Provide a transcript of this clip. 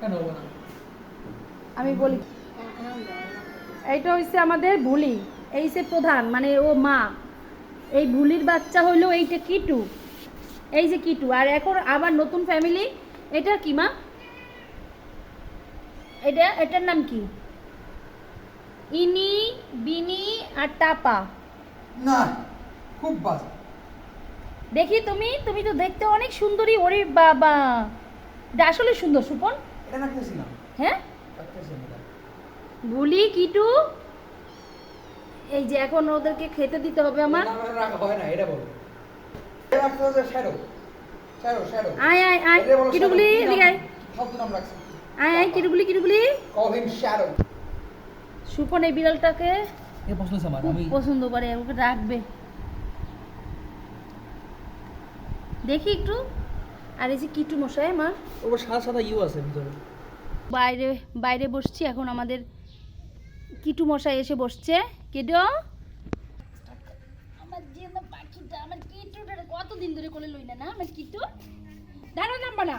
কেন হব না? আমি বলি এইটা হচ্ছে আমাদের ভুলি এই যে প্রধান মানে ও মা। এই ভুলির বাচ্চা হইল এইটা কিটু। এই যে কিটু। আর এখন আবার নতুন ফ্যামিলি এটা কি মা? এটা এটার নাম কি? ইনি বিনি আর টাপা। না খুব বাজে। দেখি তুমি তুমি তো দেখতে অনেক সুন্দরী ওরে বাবা। এটা আসলে সুন্দর সুপন। হ্যাঁ? রাখতেছিলাম কিটু? এই যে এখন ওদেরকে খেতে দিতে হবে আমার। হয় না এটা বলো। আয় আয় আয়। কিটুগুলি এদিকে আয়। কিটুগুলি কিটুগুলি সুপন এই বিড়ালটাকে পছন্দ করে ওকে রাখবে। দেখি একটু। আর এই যে কিটু মশাই আমার ওর সাদা সাদা ইউ আছে ভিতরে। বাইরে বাইরে বসছি এখন আমাদের কিটু মশাই এসে বসছে। কেডো? আমার যে পাখিটা আমার কিটুটা কতদিন ধরে কোলে লই না না আমার কিটু? দাঁড়া নাম্বা না।